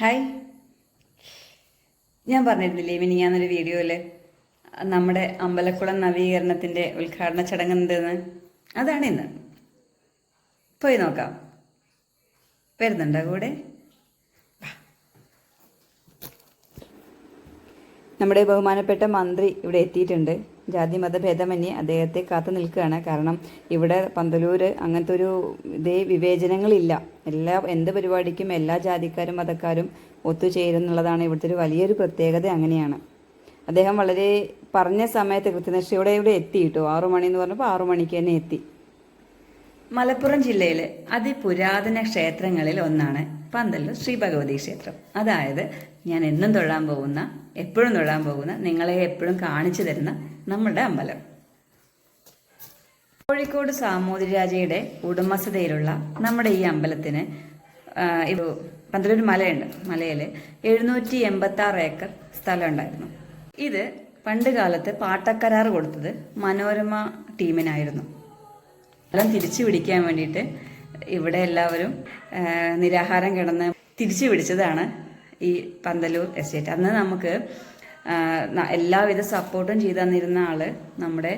Hi ഞാൻ പറഞ്ഞിരുന്നില്ലേ ഇനി ഞാനൊരു വീഡിയോയിൽ നമ്മുടെ അമ്പലക്കുളം നവീകരണത്തിന്റെ ഉദ്ഘാടന ചടങ്ങ് എന്തെന്ന്? അതാണ് ഇന്ന്. പോയി നോക്കാം. വരുന്നുണ്ടോ കൂടെ? നമ്മുടെ ബഹുമാനപ്പെട്ട മന്ത്രി ഇവിടെ എത്തിയിട്ടുണ്ട്. ജാതി മത ഭേദമന്യേ അദ്ദേഹത്തെ കാത്തു നിൽക്കുകയാണ്. കാരണം ഇവിടെ പന്തലൂർ അങ്ങനത്തെ ഒരു ഇതേ വിവേചനങ്ങളില്ല. എല്ലാ എന്ത് പരിപാടിക്കും എല്ലാ ജാതിക്കാരും മതക്കാരും ഒത്തുചേരുന്നുള്ളതാണ് ഇവിടുത്തെ ഒരു വലിയൊരു പ്രത്യേകത അങ്ങനെയാണ്. അദ്ദേഹം വളരെ പറഞ്ഞ സമയത്ത് കൃത്യനിഷ്ഠയോടെ ഇവിടെ എത്തി കേട്ടോ. ആറു മണി എന്ന് പറഞ്ഞപ്പോൾ ആറു മണിക്ക് തന്നെ എത്തി. മലപ്പുറം ജില്ലയിലെ അതിപുരാതന ക്ഷേത്രങ്ങളിൽ ഒന്നാണ് പന്തല്ലൂർ ശ്രീ ഭഗവതി ക്ഷേത്രം. അതായത് ഞാൻ എന്നും തൊഴാൻ പോകുന്ന എപ്പോഴും തൊഴാൻ പോകുന്ന നിങ്ങളെ എപ്പോഴും കാണിച്ചു തരുന്ന നമ്മുടെ അമ്പലം. കോഴിക്കോട് സാമൂതിരി രാജയുടെ ഉടമസ്ഥതയിലുള്ള നമ്മുടെ ഈ അമ്പലത്തിന് പന്തലൂർ മലയുണ്ട്. മലയിൽ എഴുന്നൂറ്റി എൺപത്തി ആറ് ഏക്കർ സ്ഥലം ഉണ്ടായിരുന്നു. ഇത് പണ്ട് കാലത്ത് പാട്ടക്കരാർ കൊടുത്തത് മനോരമ ടീമിനായിരുന്നു. സ്ഥലം തിരിച്ചു പിടിക്കാൻ വേണ്ടിയിട്ട് ഇവിടെ എല്ലാവരും നിരാഹാരം കിടന്ന് തിരിച്ചു പിടിച്ചതാണ് ഈ പന്തലൂർ എസ്റ്റേറ്റ്. അന്ന് നമുക്ക് എല്ലാവിധ സപ്പോർട്ടും ചെയ്തു തന്നിരുന്ന ആൾ നമ്മുടെ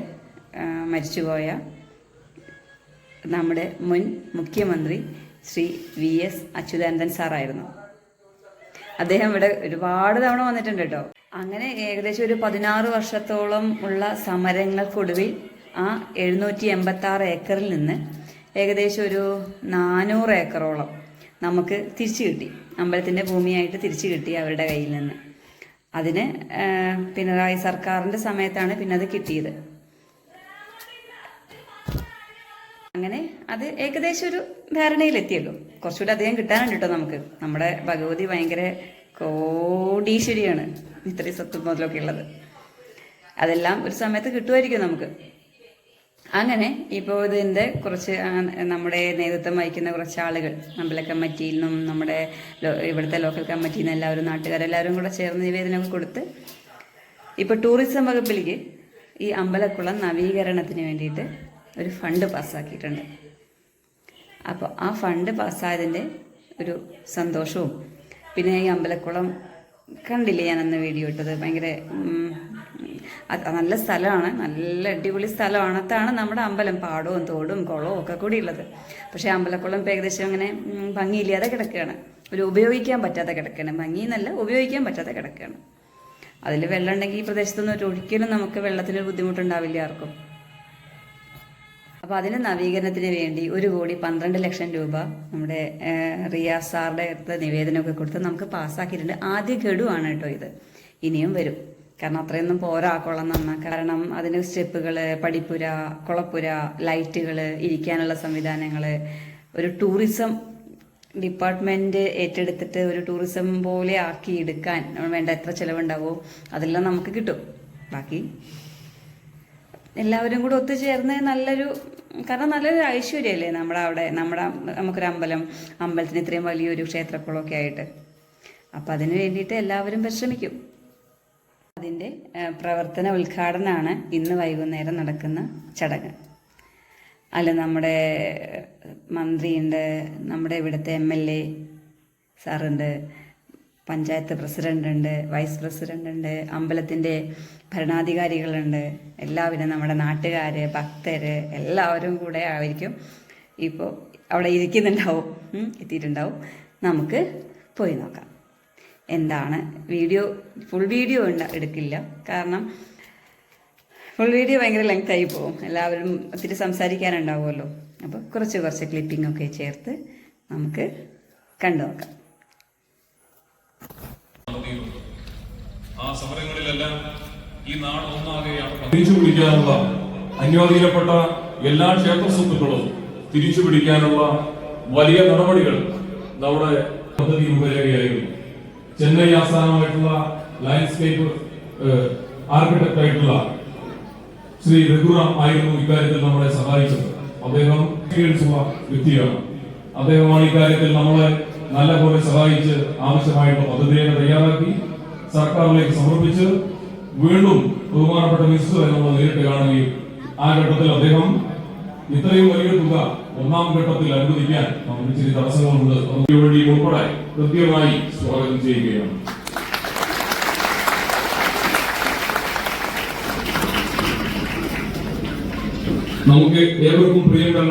മരിച്ചുപോയ നമ്മുടെ മുൻ മുഖ്യമന്ത്രി ശ്രീ വി എസ് അച്യുതാനന്ദൻ സാറായിരുന്നു. അദ്ദേഹം ഇവിടെ ഒരുപാട് തവണ വന്നിട്ടുണ്ട് കേട്ടോ. അങ്ങനെ ഏകദേശം ഒരു പതിനാറ് വർഷത്തോളം ഉള്ള സമരങ്ങൾക്കൊടുവിൽ ആ എഴുന്നൂറ്റി എൺപത്തി ആറ് ഏക്കറിൽ നിന്ന് ഏകദേശം ഒരു നാനൂറ് ഏക്കറോളം നമുക്ക് തിരിച്ചു കിട്ടി. അമ്പലത്തിന്റെ ഭൂമിയായിട്ട് തിരിച്ചു കിട്ടി അവരുടെ കയ്യിൽ നിന്ന്. അതിന് പിണറായി സർക്കാരിന്റെ സമയത്താണ് പിന്നെ അത് കിട്ടിയത്. അങ്ങനെ അത് ഏകദേശം ഒരു ധാരണയിലെത്തിയല്ലോ. കുറച്ചുകൂടി അധികം കിട്ടാനുണ്ട് കേട്ടോ നമുക്ക്. നമ്മുടെ ഭഗവതി ഭയങ്കര കോടീശ്വരിയാണ്. ഇത്രയും സ്വത്തും മുതലൊക്കെ ഉള്ളത്. അതെല്ലാം ഒരു സമയത്ത് കിട്ടുമായിരിക്കും നമുക്ക്. അങ്ങനെ ഇപ്പോൾ ഇതിന്റെ കുറച്ച് നമ്മുടെ നേതൃത്വം വഹിക്കുന്ന കുറച്ച് ആളുകൾ അമ്പല കമ്മിറ്റിയിൽ നിന്നും നമ്മുടെ ഇവിടുത്തെ ലോക്കൽ കമ്മിറ്റിയിൽ നിന്ന് എല്ലാവരും നാട്ടുകാരെല്ലാവരും കൂടെ ചേർന്ന് നിവേദനം കൊടുത്ത് ഇപ്പോൾ ടൂറിസം വകുപ്പിലേക്ക് ഈ അമ്പലക്കുളം നവീകരണത്തിന് വേണ്ടിയിട്ട് ഒരു ഫണ്ട് പാസ്സാക്കിയിട്ടുണ്ട്. അപ്പോൾ ആ ഫണ്ട് പാസ്സായതിന്റെ ഒരു സന്തോഷവും പിന്നെ ഈ അമ്പലക്കുളം കണ്ടില്ലേ ഞാൻ അന്ന് വീഡിയോ ഇട്ടത്? ഭയങ്കര നല്ല സ്ഥലമാണ്. നല്ല അടിപൊളി സ്ഥലമാണ്. അതാണ് നമ്മുടെ അമ്പലം. പാടവും തോടും കുളവും ഒക്കെ കൂടി ഉള്ളത് പക്ഷേ അമ്പലക്കുളം ഇപ്പം ഏകദേശം അങ്ങനെ ഭംഗിയില്ലാതെ കിടക്കുകയാണ്. ഒരു ഉപയോഗിക്കാൻ പറ്റാത്ത കിടക്കുകയാണ്. എന്നല്ല ഉപയോഗിക്കാൻ പറ്റാത്ത കിടക്കുകയാണ്. അതിൽ വെള്ളം ഉണ്ടെങ്കിൽ ഈ പ്രദേശത്തൊന്നും ഒരു ഒരിക്കലും നമുക്ക് വെള്ളത്തിനൊരു ബുദ്ധിമുട്ടുണ്ടാവില്ല ആർക്കും. അപ്പോൾ അതിന് നവീകരണത്തിന് വേണ്ടി ഒരു കോടി പന്ത്രണ്ട് ലക്ഷം രൂപ നമ്മുടെ റിയാ റിയാസ് സാറുടെ അടുത്ത് നിവേദനമൊക്കെ കൊടുത്ത് നമുക്ക് പാസ്സാക്കിയിട്ടുണ്ട്. ആദ്യ ഗഡുവാണ് കേട്ടോ ഇത്. ഇനിയും വരും. കാരണം അത്രയൊന്നും പോരാ കുളം നന്ന കാരണം അതിന് സ്റ്റെപ്പുകൾ പടിപ്പുര കുളപ്പുര ലൈറ്റുകൾ ഇരിക്കാനുള്ള സംവിധാനങ്ങൾ ഒരു ടൂറിസം ഡിപ്പാർട്ട്മെന്റ് ഏറ്റെടുത്തിട്ട് ഒരു ടൂറിസം പോലെ ആക്കി എടുക്കാൻ വേണ്ട എത്ര ചിലവുണ്ടാവോ അതെല്ലാം നമുക്ക് കിട്ടും. ബാക്കി എല്ലാവരും കൂടെ ഒത്തുചേർന്ന് നല്ലൊരു കാരണം നല്ലൊരു ഐശ്വര്യമല്ലേ നമ്മുടെ അവിടെ നമ്മുടെ നമുക്കൊരു അമ്പലം അമ്പലത്തിന് ഇത്രയും വലിയൊരു ക്ഷേത്രക്കുളമൊക്കെ ആയിട്ട്. അപ്പം അതിന് വേണ്ടിയിട്ട് എല്ലാവരും പരിശ്രമിക്കും. അതിന്റെ പ്രവർത്തന ഉദ്ഘാടനമാണ് ഇന്ന് വൈകുന്നേരം നടക്കുന്ന ചടങ്ങ്. അല്ല നമ്മുടെ മന്ത്രിയുണ്ട് നമ്മുടെ ഇവിടുത്തെ എം എൽ എ സാറുണ്ട് പഞ്ചായത്ത് പ്രസിഡന്റ് ഉണ്ട് വൈസ് പ്രസിഡന്റ് ഉണ്ട് അമ്പലത്തിന്റെ ഭരണാധികാരികളുണ്ട്. എല്ലാവരും നമ്മുടെ നാട്ടുകാർ ഭക്തർ എല്ലാവരും കൂടെ ആയിരിക്കും ഇപ്പോൾ അവിടെ ഇരിക്കുന്നുണ്ടാവും. എത്തിയിട്ടുണ്ടാവും. നമുക്ക് പോയി നോക്കാം. എന്താണ് വീഡിയോ? ഫുൾ വീഡിയോ എടുക്കില്ല. കാരണം ഫുൾ വീഡിയോ ഭയങ്കര ലെങ്ത് ആയി പോകും. എല്ലാവരും ഒത്തിരി സംസാരിക്കാനുണ്ടാവുമല്ലോ. അപ്പോൾ കുറച്ച് കുറച്ച് ക്ലിപ്പിംഗ് ഒക്കെ ചേർത്ത് നമുക്ക് കണ്ടു നോക്കാം. നടത്തിയിരുന്നു. ആ സമരങ്ങളിലെല്ലാം ഈ നാട് ഒന്നാകെയാണ് തിരിച്ചു പിടിക്കാനുള്ള അന്വാധീനപ്പെട്ട എല്ലാ ക്ഷേത്ര സ്വത്തുക്കളും തിരിച്ചു പിടിക്കാനുള്ള വലിയ നടപടികൾ നമ്മുടെ പദ്ധതി രൂപരേഖയായിരുന്നു. ചെന്നൈ ആസ്ഥാനമായിട്ടുള്ള ലാൻഡ്സ്കേപ്പ് ആർക്കിടെക്ട് ആയിട്ടുള്ള ശ്രീ രഘുറാം ആയിരുന്നു ഇക്കാര്യത്തിൽ നമ്മളെ സഹായിച്ചത്. അദ്ദേഹം വ്യക്തിയാണ്. അദ്ദേഹമാണ് ഇക്കാര്യത്തിൽ നമ്മളെ നല്ലപോലെ സഹായിച്ച് ആവശ്യമായിട്ടുള്ള പദ്ധതിയെ തയ്യാറാക്കി സർക്കാരിലേക്ക് സമർപ്പിച്ച് വീണ്ടും ബഹുമാനപ്പെട്ട മിനിസ്റ്റർ നമ്മൾ നേരിട്ട് കാണുകയും ആ ഘട്ടത്തിൽ അദ്ദേഹം ഇത്രയും വലിയ തുക ഒന്നാം ഘട്ടത്തിൽ അനുവദിക്കാൻ നമുക്ക് ചില തടസ്സങ്ങളുണ്ട്. വഴി ഉൾപ്പെടെ കൃത്യമായി സ്വാഗതം ചെയ്യുകയാണ്. നമുക്ക് ഏവർക്കും പ്രിയങ്കരൻ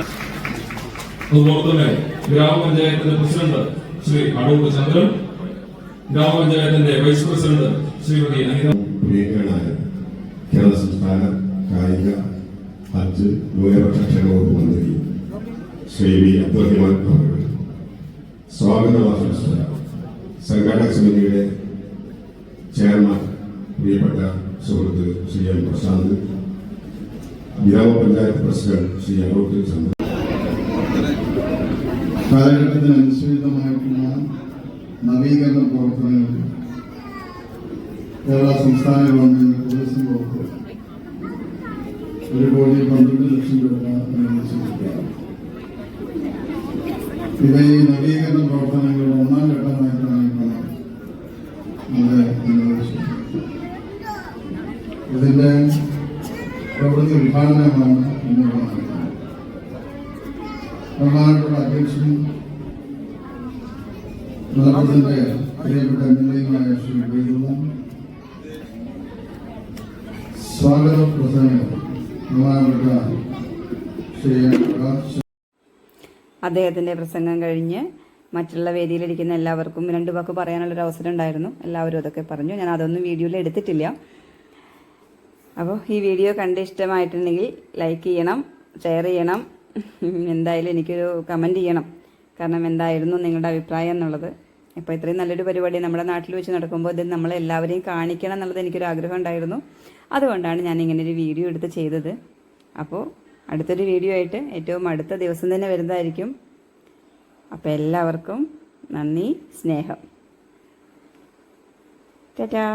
അതുപോലെ തന്നെ ഗ്രാമപഞ്ചായത്തിന്റെ പ്രസിഡന്റ് ശ്രീ അടൂർ ചന്ദ്രൻ ഗ്രാമപഞ്ചായത്തിന്റെ വൈസ് പ്രസിഡന്റ് ശ്രീമതി അനിത. പ്രിയങ്കരനായ കേരള സംസ്ഥാന കായിക ഹജ്ജ് ഭൂരിപക്ഷ ക്ഷേമ വകുപ്പ് മന്ത്രി ശ്രീ വി. അബ്ദുറഹിമാൻ അവർ സ്വാഗതം ആശംസിച്ച സംഘാടക സമിതിയുടെ ചെയർമാൻ പ്രിയപ്പെട്ട സുഹൃത്ത് ശ്രീ എം പ്രശാന്ത് ഗ്രാമപഞ്ചായത്ത് പ്രസിഡന്റ് ശ്രീ അനൂട്ട് ചന്ദ്രൻ. കാലഘട്ടത്തിനനുസൃതമായിട്ടുള്ള നവീകരണ പ്രവർത്തനങ്ങൾ കേരള സംസ്ഥാന ഗവൺമെന്റ് ടൂറിസം വകുപ്പ് ഒരു കോടി പന്ത്രണ്ട് ലക്ഷം രൂപ അനുവദിച്ചിരിക്കുകയാണ് ഇവ ഈ നവീകരണ പ്രവർത്തനങ്ങളുടെ ഒന്നാം ഘട്ടമായിട്ടാണ് ഇതിന്റെ പ്രവൃത്തി ഉദ്ഘാടനമാണ് ഇന്ന് ബഹുമാനപ്പെട്ട അധ്യക്ഷനും മലപ്പുറത്തിന്റെ പ്രിയപ്പെട്ട എം എൽ ശ്രീ ബൈദുള്ള സ്വാഗത പ്രസംഗം. ബഹുമാനപ്പെട്ട ശ്രീ പ്രസംഗം കഴിഞ്ഞ് മറ്റുള്ള വേദിയിലിരിക്കുന്ന എല്ലാവർക്കും രണ്ട് വാക്ക് പറയാനുള്ളൊരു അവസരം ഉണ്ടായിരുന്നു എല്ലാവരും അതൊക്കെ പറഞ്ഞു. ഞാൻ അതൊന്നും വീഡിയോയിൽ എടുത്തിട്ടില്ല. അപ്പോൾ ഈ വീഡിയോ കണ്ട് ഇഷ്ടമായിട്ടുണ്ടെങ്കിൽ ലൈക്ക് ചെയ്യണം ഷെയർ ചെയ്യണം. എന്തായാലും എനിക്കൊരു കമന്റ് ചെയ്യണം. കാരണം എന്തായിരുന്നു നിങ്ങളുടെ അഭിപ്രായം എന്നുള്ളത്. ഇപ്പോൾ ഇത്രയും നല്ലൊരു പരിപാടി നമ്മുടെ നാട്ടിൽ വെച്ച് നടക്കുമ്പോൾ ഇത് നമ്മളെല്ലാവരെയും കാണിക്കണം എന്നുള്ളത് എനിക്കൊരു ആഗ്രഹം ഉണ്ടായിരുന്നു. അതുകൊണ്ടാണ് ഞാൻ ഇങ്ങനെ ഒരു വീഡിയോ എടുത്ത് ചെയ്തത്. അപ്പോൾ അടുത്തൊരു വീഡിയോ ആയിട്ട് ഏറ്റവും അടുത്ത ദിവസം തന്നെ വരുന്നതായിരിക്കും. അപ്പോൾ എല്ലാവർക്കും നന്ദി സ്നേഹം. ടാറ്റാ.